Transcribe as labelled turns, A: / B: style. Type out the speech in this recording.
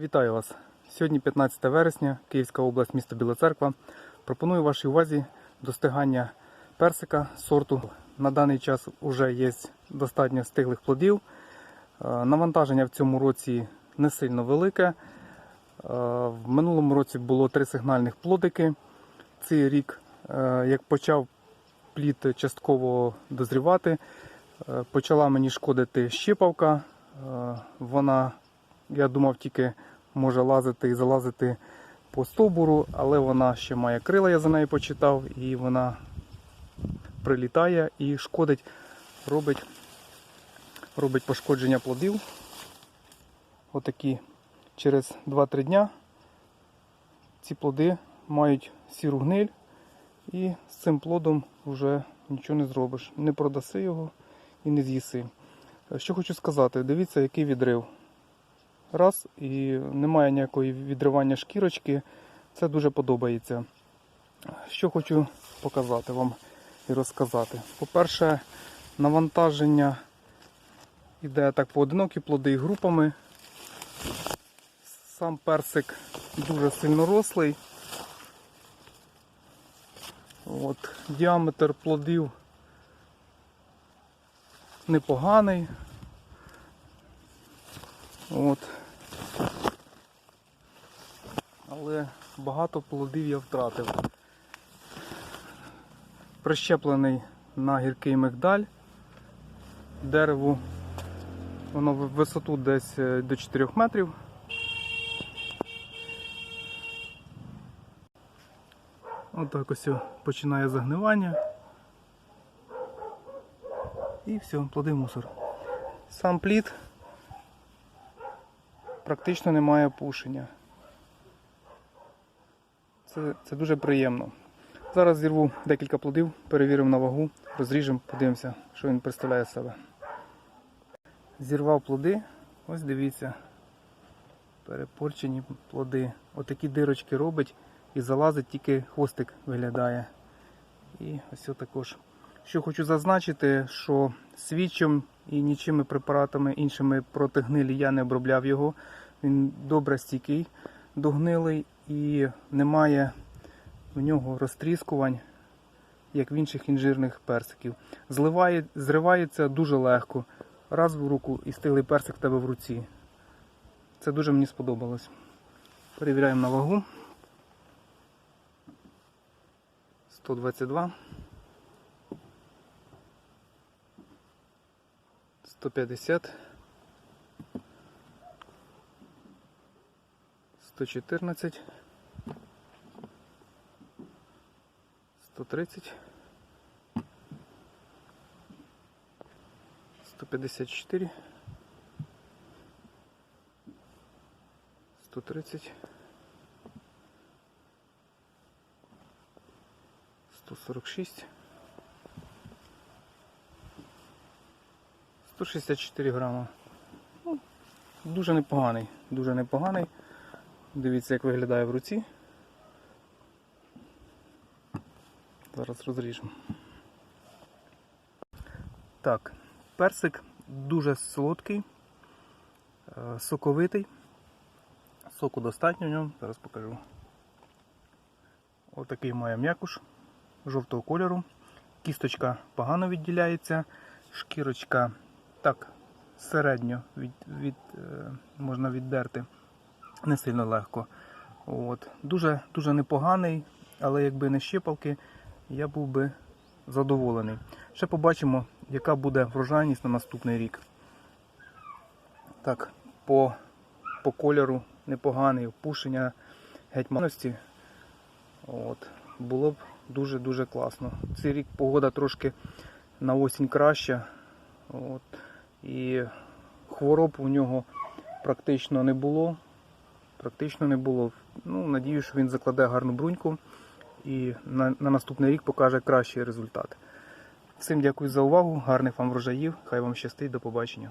A: Вітаю вас! Сьогодні 15 вересня, Київська область, місто Біла Церква. Пропоную вашій увазі достигання персика сорту. На даний час вже є достатньо стиглих плодів. Е, Навантаження в цьому році не сильно велике. Е, В минулому році було три сигнальних плодики. Цей рік, е, як почав плід частково дозрівати, почала мені шкодити щипавка. Вона я думав, тільки може лазити і залазити по стовбуру, але вона ще має крила, я за нею почитав, і вона прилітає і шкодить, робить, робить пошкодження плодів. Отакі через 2-3 дня ці плоди мають сіру гниль, і з цим плодом вже нічого не зробиш. Не продаси його і не з'їси. Що хочу сказати, дивіться, який відрив раз і немає ніякої відривання шкірочки. Це дуже подобається. Що хочу показати вам і розказати. По-перше, навантаження йде так поодинокі плоди і групами. Сам персик дуже сильно рослий. От, діаметр плодів непоганий. От. Але багато плодів я втратив. Прищеплений на гіркий мигдаль. Дереву воно в висоту десь е, до 4 метрів. Отак ось починає загнивання. І все, плоди мусор. Сам плід практично немає пушення. Це, це дуже приємно. Зараз зірву декілька плодів, перевіримо на вагу, розріжемо, подивимося, що він представляє себе. Зірвав плоди, ось дивіться. Перепорчені плоди. Отакі дирочки робить і залазить, тільки хвостик виглядає. І ось також. Що хочу зазначити, що свічем і нічими препаратами іншими проти гнилі я не обробляв його. Він добре стійкий до гнилий і немає в нього розтріскувань, як в інших інжирних персиків. Зливає, зривається дуже легко. Раз в руку і стиглий персик в тебе в руці. Це дуже мені сподобалось. Перевіряємо на вагу. 122. 150, 114, 130, 154, 130, 146, 164 грама. Ну, дуже непоганий, дуже непоганий. Дивіться, як виглядає в руці. Зараз розріжемо. Так, персик дуже солодкий, е, соковитий. Соку достатньо в ньому, зараз покажу. Отакий має м'якуш жовтого кольору. Кісточка погано відділяється, шкірочка так середньо від, від, е, можна віддерти, не сильно легко. От. Дуже, дуже непоганий, але якби не щипалки, я був би задоволений. Ще побачимо, яка буде врожайність на наступний рік. Так, по, по кольору непоганий, опушення гетьманності. От. Було б дуже-дуже класно. Цей рік погода трошки на осінь краща. От. І хвороб у нього практично не було. Практично не було. Ну, Надію, що він закладе гарну бруньку і на, на наступний рік покаже кращий результат. Всім дякую за увагу, гарних вам врожаїв, хай вам щастить, до побачення.